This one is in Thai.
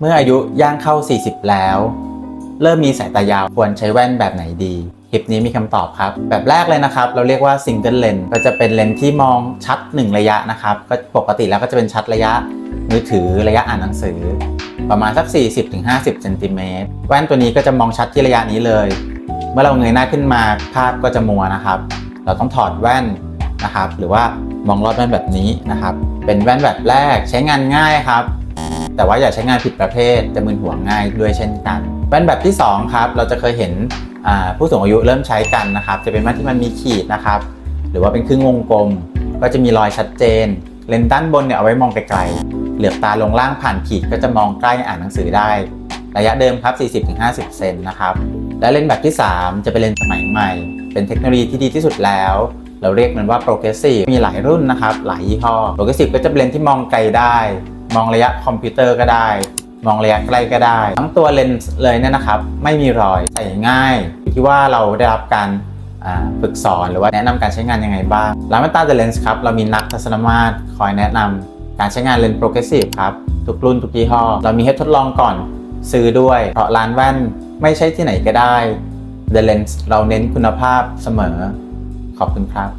เมื่ออายุย่างเข้า 40 แล้ว เริ่มมีสายตายาวควรใช้แว่นแบบไหนดีคลิปนี้มีคำตอบครับ แบบแรกเลยนะครับ เราเรียกว่า single lens ก็จะเป็นเลนที่มองชัด 1 ระยะนะครับ ก็ปกติแล้วก็จะเป็นชัดระยะมือถือระยะอ่านหนังสือ ประมาณสัก 40-50เซนติเมตรแว่นตัวนี้ก็จะมองชัดที่ระยะนี้เลย เมื่อเราเงยหน้าขึ้นมาภาพก็จะมัวนะครับ เราต้องถอดแว่นนะครับ หรือว่ามองลอดแว่นแบบนี้นะครับ เป็นแว่นแบบแรกใช้งานง่ายครับ แต่ว่าอย่าใช้งานผิดประเภทจะมึนหัวง่ายด้วยเช่นกันแว่นแบบที่สองครับเราจะเคยเห็นผู้สูงอายุเริ่มใช้กันนะครับ จะเป็นแว่นที่มันมีขีดนะครับ หรือว่าเป็นครึ่งวงกลม ก็จะมีรอยชัดเจน เลนส์ด้านบนเนี่ยเอาไว้มองไกลๆเหลือบตาลงล่างผ่านขีดก็จะมองใกล้อ่านหนังสือได้ ระยะเดิมครับ 40-50 เซนนะครับและเลนส์แบบที่ 3 จะเป็นเลนส์สมัยใหม่ เป็นเทคโนโลยีที่ดีที่สุดแล้ว เราเรียกมันว่า progressive มีหลายรุ่นนะครับ หลายยี่ห้อ progressive ก็จะเป็นเลนส์ที่มองไกลได้ มองระยะคอมพิวเตอร์ก็ได้ มองระยะใกล้ก็ได้ ทั้งตัวเลนส์เลยเนี่ยนะครับ ไม่มีรอยใส่ง่ายอยู่ที่ว่าเราได้รับการฝึกสอนหรือว่าแนะนำการใช้งานยังไงบ้างร้านแว่นตา The Lens ครับเรามีนักทัศนมาตรคอยแนะนำการใช้งานเลนส์ progressive ครับทุกรุ่นทุกยี่ห้อเรามีให้ทดลองก่อนซื้อด้วย เพราะร้านแว่นไม่ใช่ที่ไหนก็ได้ The Lens เราเน้นคุณภาพเสมอ ขอบคุณครับ